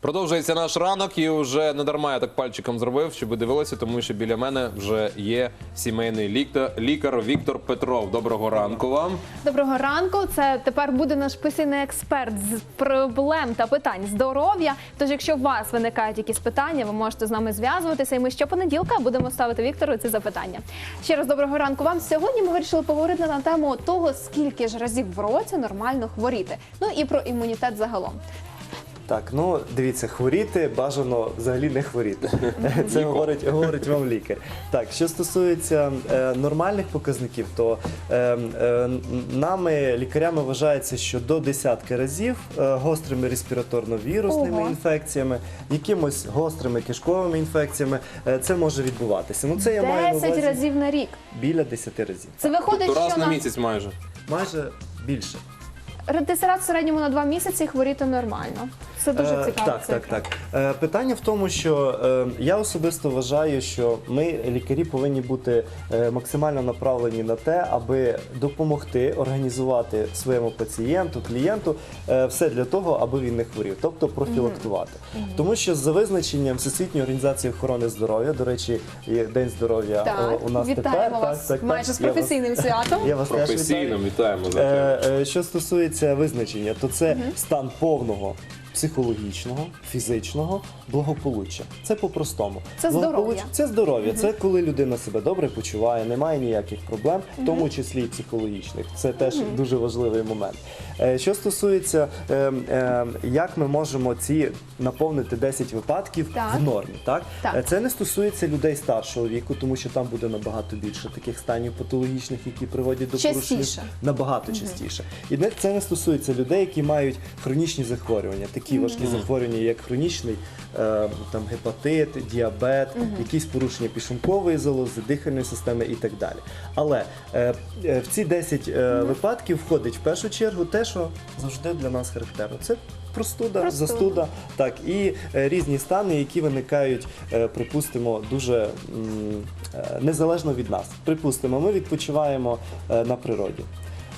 Продовжується наш ранок, і вже не дарма я так пальчиком зробив, щоб ви дивилися, тому що біля мене вже є сімейний лікар, лікар Віктор Петров. Доброго ранку вам. Доброго ранку. Це тепер буде наш постійний експерт з проблем та питань здоров'я. Тож, якщо у вас виникають якісь питання, ви можете з нами зв'язуватися. І ми щопонеділка будемо ставити Віктору ці запитання. Ще раз доброго ранку вам. Сьогодні ми вирішили поговорити на тему того, скільки ж разів в році нормально хворіти. Ну і про імунітет загалом. Так, ну дивіться, хворіти бажано взагалі не хворіти. Це говорить, говорить вам лікар. Так, що стосується е, нормальних показників, то е, е, нами, лікарями, вважається, що до десятки разів е, гострими респіраторно-вірусними Ого. інфекціями, якимось гострими кишковими інфекціями, е, це може відбуватися. Ну це я маю на 10 увазі разів на рік. біля 10 разів. Це виходить, Тобто раз що на на місяць майже. Майже більше. ретисерат в середньому на 2 місяці хворіти нормально. Це дуже Е, цікаво. Так, так, так. Е, Питання в тому, що е, я особисто вважаю, що ми, лікарі, повинні бути е, максимально направлені на те, аби допомогти організувати своєму пацієнту, клієнту е, все для того, аби він не хворів, тобто профілактувати. Тому що за визначенням Всесвітньої організації охорони здоров'я, до речі, є День здоров'я Так, у нас вітаємо тепер. вас майже з Я вас- професійним святом. Я вас теж вітаю. Професійно вітаємо за Е, е, Що стосується визначення, то це стан повного психологічного, фізичного благополуччя. Це по-простому. Це здоров'я. Це здоров'я. Це коли людина себе добре почуває, немає ніяких проблем, в тому числі і психологічних. Це теж дуже важливий момент. Е, Що стосується, е, е, як ми можемо ці наповнити 10 випадків Так. в нормі, так? Так. Е, Це не стосується людей старшого віку, тому що там буде набагато більше таких станів патологічних, які приводять до порушення Частіше. набагато частіше. І не- це не стосується людей, які мають хронічні захворювання, такі важкі захворювання, як хронічний е, там гепатит, діабет, якісь порушення пішункової залози, дихальної системи і так далі. Але е, е, в ці 10 е, випадків входить в першу чергу те, що завжди для нас характерно. Це простуда, Простуда. застуда, так і е, різні стани, які виникають, е, припустимо, дуже м, е, незалежно від нас. Припустимо, ми відпочиваємо е, на природі.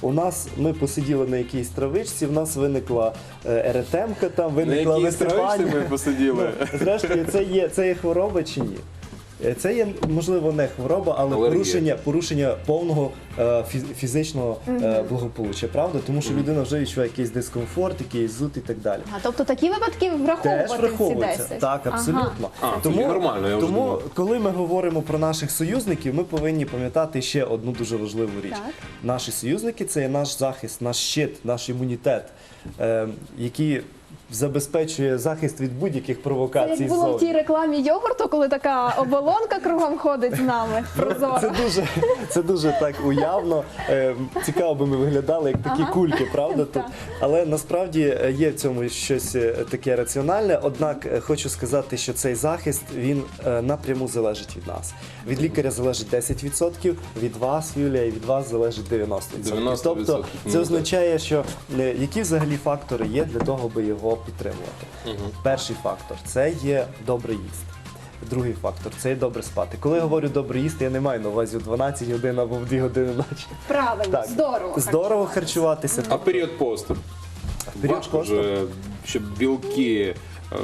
У нас ми посиділи на якійсь травичці, в нас виникла еретемка, там На виникла якій висипання. висипання. ми посиділи. Ну, Зрештою, це є, це є хвороба чи ні? Е, Це є можливо не хвороба, але Алергія. порушення, порушення повного е, фіз- фізичного е, благополуччя, правда? Тому що людина вже відчуває якийсь дискомфорт, якийсь зуд і так далі. А, тобто такі випадки Теж враховувати в ці враховується. 10? Так, Ага. абсолютно. А, тоді нормально, я вже тому думав. коли ми говоримо про наших союзників, ми повинні пам'ятати ще одну дуже важливу річ. Так. Наші союзники це є наш захист, наш щит, наш імунітет, е, який забезпечує захист від будь-яких Це провокацій. як було в тій рекламі йогурту, коли така оболонка кругом ходить з нами. Це дуже, це дуже так уявно. Е, Цікаво би ми виглядали як такі Ага. кульки, правда? Тут. Але насправді е, є в цьому щось е, таке раціональне. Однак е, хочу сказати, що цей захист він е, напряму залежить від нас. Від лікаря залежить 10%, від вас, Юлія, і від вас залежить 90%. 90%, Тобто ну, це так. означає, що е, які взагалі фактори є для того, аби його підтримувати. Перший фактор це є добрий їсти. Другий фактор це є добре спати. Коли я говорю добре їсти, я не маю на увазі в 12 годин або в 2 години ночі. Правильно, Так, здорово. здорово харчуватися. А період посту? Період Важко посту? вже, щоб білки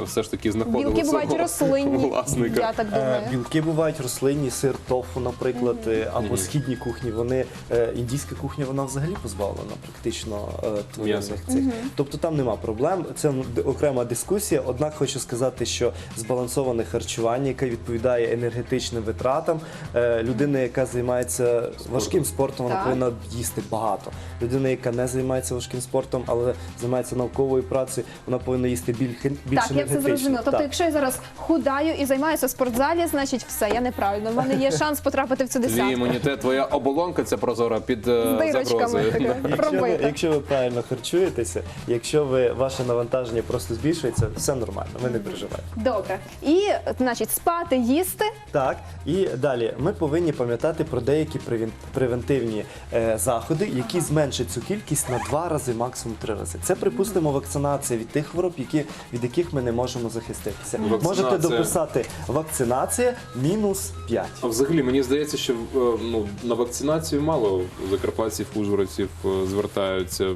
все ж таки знаходили Білки бувають свого рослинні, власника. я так Е, думаю. Білки бувають рослинні, сир, тофу, наприклад, е, або східні кухні. Вони е, індійська кухня, вона взагалі позбавлена практично е, тваринних цих. Тобто там нема проблем. Це м, д- окрема дискусія. Однак хочу сказати, що збалансоване харчування, яке відповідає енергетичним витратам, е, людина, яка займається важким спортом, вона Так. повинна їсти багато. Людина, яка не займається важким спортом, але займається науковою працею, вона повинна їсти більше більш Так, я все зрозуміла. Тобто, якщо я зараз худаю і займаюся в спортзалі, значить все, я неправильно. У мене є шанс потрапити в цю Твій десятку. імунітет, твоя оболонка ця прозора під е, З дирочками загрозою. Якщо ви, пробита. якщо ви правильно харчуєтеся, якщо ви ваше навантаження просто збільшується, все нормально, ви не переживайте. Добре. І, значить, спати, їсти. Так, і далі ми повинні пам'ятати про деякі превін- превентивні е, заходи, які зменшать цю кількість на два рази, максимум три рази. Це припустимо вакцинація від тих хвороб, які від яких ми не можемо захиститися. Вакцинація. Можете дописати вакцинація мінус 5. А взагалі мені здається, що е, ну на вакцинацію мало закарпатців, ужгородців е, звертаються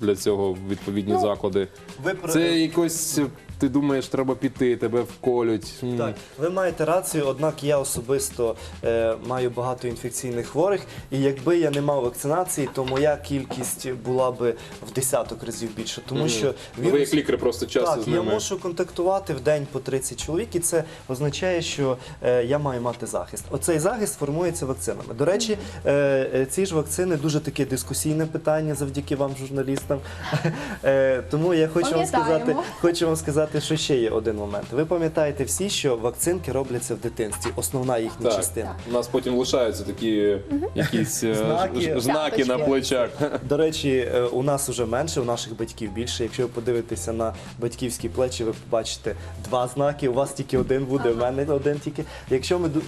для цього відповідні Ну, заклади. Ви про- Це якось ти думаєш, треба піти, тебе вколють. М. Так, ви маєте рацію, однак я особисто е, маю багато інфекційних хворих, і якби я не мав вакцинації, то моя кількість була би в десяток разів більше. Тому Мгм. що Ви як лікар просто часто так, з ними. я можу контактувати в день по 30 чоловік, і це означає, що е, я маю мати захист. Оцей захист формується вакцинами. До речі, е, е, ці ж вакцини дуже таке дискусійне питання завдяки вам, журналістам. Е, тому я хочу вам сказати, хочу вам сказати, що ще є один момент. Ви пам'ятаєте всі, що вакцинки робляться в дитинстві, основна їхня Так, частина. у нас потім лишаються такі якісь е, Знаки. ж- знаки на плечах. До речі, е, у нас уже менше, у наших батьків більше. Якщо ви подивитеся на батьківські плечі, ви побачите два знаки. У вас тільки один буде, у мене один тільки. Якщо ми ду-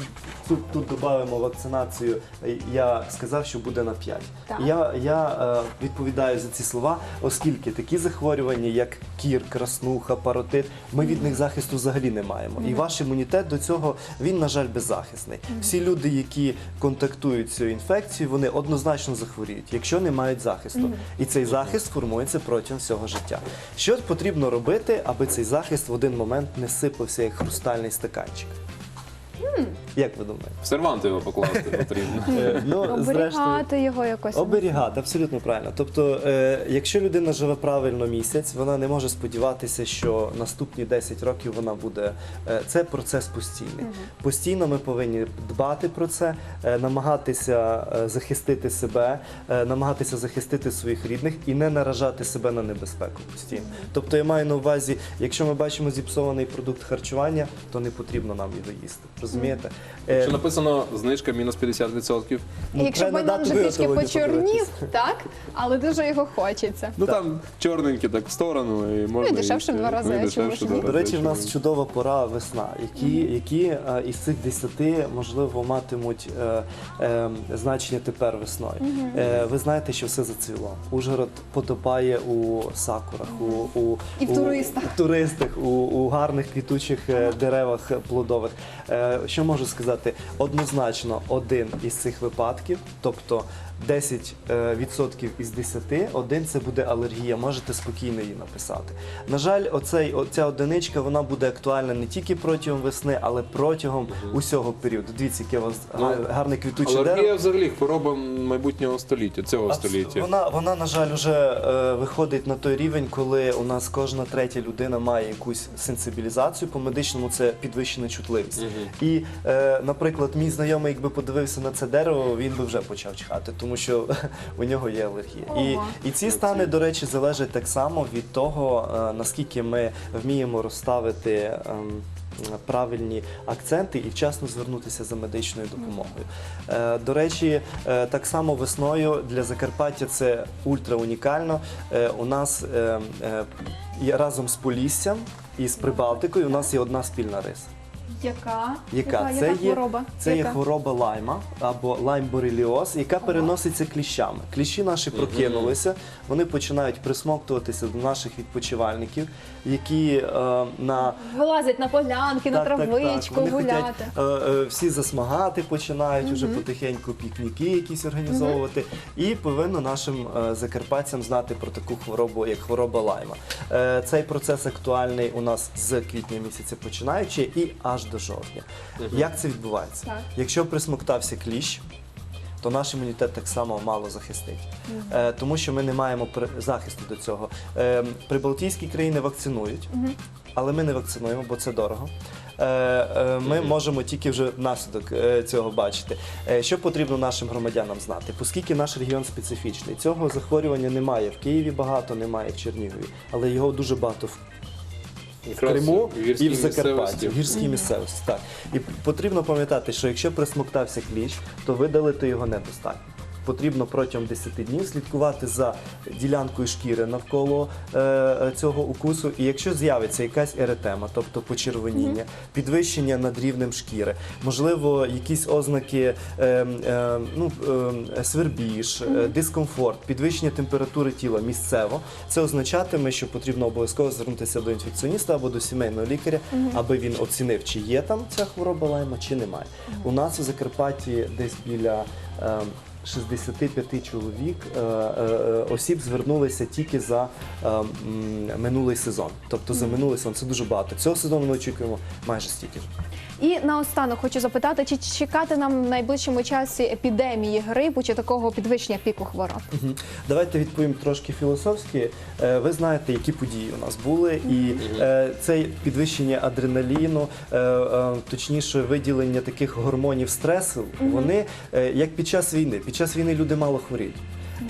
тут, тут додамо вакцинацію, е, я сказав, що буде на 5. Так. Я, я е, відповідаю за ці слова, оскільки такі захворювання, як кір, краснуха, паротит, ми від них захисту взагалі не маємо. І ваш імунітет до цього він, на жаль, беззахисний. Всі люди, які контактують з цією інфекцією, вони однозначно захворіють, якщо не мають захисту. І цей захист формується протягом всього життя. Що потрібно робити, аби цей захист в один момент не сипався як хрустальний стаканчик? Як ви думаєте? В серванти його покласти потрібно. Е, Ну, Оберігати його якось. Оберігати, абсолютно правильно. Тобто, е, якщо людина живе правильно місяць, вона не може сподіватися, що наступні 10 років вона буде. е, це процес постійний. Постійно ми повинні дбати про це, е, намагатися е, захистити себе, е, намагатися захистити своїх рідних і не наражати себе на небезпеку постійно. Тобто, я маю на увазі, якщо ми бачимо зіпсований продукт харчування, то не потрібно нам його їсти. Розумієте? Е, Що написано знижка мінус 50%. ну, Якщо треба банан дати вже трішки виготовлення почорнів, так, але дуже його хочеться. Ну там чорненькі так в сторону і можна. дешевше їсти. два рази, Ну, і чому дешевше ж в два До речі, в нас чому чудова пора весна, які, які е, із цих десяти можливо матимуть е, е, значення тепер весною. Е, ви знаєте, що все зацвіло. Ужгород потопає у сакурах, у, у, І в у- туристах. у туристах, у, у гарних квітучих е, деревах плодових. Е, що можу сказати? Однозначно, один із цих випадків, тобто 10% е, із 10, один це буде алергія. Можете спокійно її написати. На жаль, оцей, оця одиничка вона буде актуальна не тільки протягом весни, але протягом усього періоду. Дивіться, яке у вас Ну, га- гарне квітуче Алергія дерево. взагалі хвороба майбутнього століття, цього століття. Вона, вона, на жаль, вже е, виходить на той рівень, коли у нас кожна третя людина має якусь сенсибілізацію. По медичному це підвищена чутливість. І, е, наприклад, мій знайомий, якби подивився на це дерево, він би вже почав чхати, тому що у нього є алергія. І, Ого. і ці стани, до речі, залежать так само від того, е, наскільки ми вміємо розставити. ем, Правильні акценти і вчасно звернутися за медичною допомогою. Е, До речі, е, так само весною для Закарпаття це ультра унікально. Е, У нас е, е, разом з Поліссям і з Прибалтикою у нас є одна спільна риса. Яка? Яка? Яка, Це яка є, хвороба? це є Яка? хвороба лайма або лайм-бореліоз, яка переноситься кліщами. Кліщі наші прокинулися, вони починають присмоктуватися до наших відпочивальників, які е, на Вилазять на полянки, на так, так, так. травичку, Вони гуляти. хотять, е, е, всі засмагати починають уже потихеньку пікніки якісь організовувати. І повинно нашим е, закарпатцям знати про таку хворобу, як хвороба лайма. Е, Цей процес актуальний у нас з квітня місяця починаючи і аж до жовтня. Як це відбувається? Так. Якщо присмоктався кліщ, то наш імунітет так само мало захистить, е, тому що ми не маємо при- захисту до цього. Е, прибалтійські країни вакцинують, але ми не вакцинуємо, бо це дорого. Е, е, Ми можемо тільки вже наслідок е, цього бачити. Е, Що потрібно нашим громадянам знати? Оскільки наш регіон специфічний, цього захворювання немає в Києві багато, немає в Чернігові, але його дуже багато в в Криму в і в Закарпатті, в гірській місцевості. Так. І потрібно пам'ятати, що якщо присмоктався кліщ, то видалити його недостатньо. Потрібно протягом 10 днів слідкувати за ділянкою шкіри навколо е, е, цього укусу. І якщо з'явиться якась еретема, тобто почервоніння, підвищення над рівнем шкіри, можливо, якісь ознаки е, е, ну, е, свербіж, е, дискомфорт, підвищення температури тіла місцево, це означатиме, що потрібно обов'язково звернутися до інфекціоніста або до сімейного лікаря, аби він оцінив, чи є там ця хвороба лайма, чи немає. У нас у Закарпатті десь біля. е, 65 чоловік е, е, е, осіб звернулися тільки за минулий сезон. Тобто за минулий сезон це дуже багато. Цього сезону ми очікуємо майже стільки ж. І наостанок хочу запитати, чи чекати нам в найближчому часі епідемії грипу чи такого підвищення піку хвороб? Давайте відповім трошки філософськи. Ви знаєте, які події у нас були, і це підвищення адреналіну, точніше, виділення таких гормонів стресу. Вони як під час війни. Під час війни люди мало хворіють.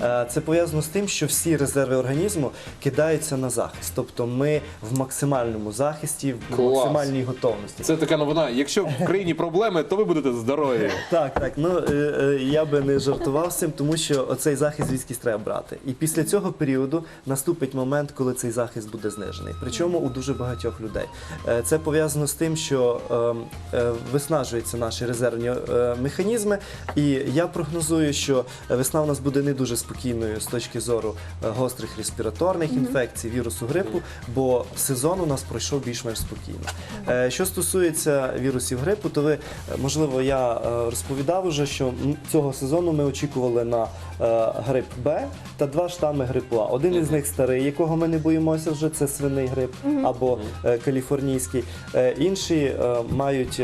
Е, Це пов'язано з тим, що всі резерви організму кидаються на захист. Тобто ми в максимальному захисті, в Клас. максимальній готовності. Це така новина. Якщо в країні проблеми, то ви будете здорові. Так, так. Ну е, е, я би не жартував з цим, тому що оцей захист звідкись треба брати. І після цього періоду наступить момент, коли цей захист буде знижений. Причому у дуже багатьох людей. Це пов'язано з тим, що е, е, виснажуються наші резервні механізми. І я прогнозую, що весна у нас буде не дуже спокійною з точки зору е, гострих респіраторних інфекцій, вірусу грипу, бо сезон у нас пройшов більш-менш спокійно. Е, Що стосується вірусів грипу, то ви, е, можливо, я розповідав уже, що цього сезону ми очікували на грип Б та два штами грипу А. Один із них старий, якого ми не боїмося вже, це свиний грип або каліфорнійський. Інші мають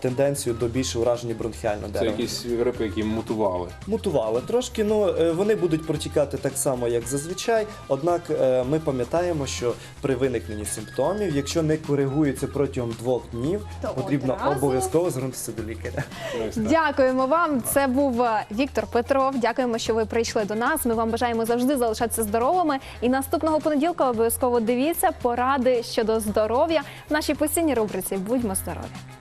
тенденцію до більш ураження бронхіального Це якісь грипи, які мутували. Мутували трошки, ну е, вони будуть протікати так само, як зазвичай. Однак е, ми пам'ятаємо, що при виникненні симптомів, якщо не коригуються протягом двох днів, То потрібно одразу? обов'язково звернутися до лікаря. Дякуємо вам. Це був е, Віктор Петров. Дякуємо, що ви прийшли до нас. Ми вам бажаємо завжди залишатися здоровими. І наступного понеділка обов'язково дивіться поради щодо здоров'я в нашій постійній рубриці Будьмо здорові.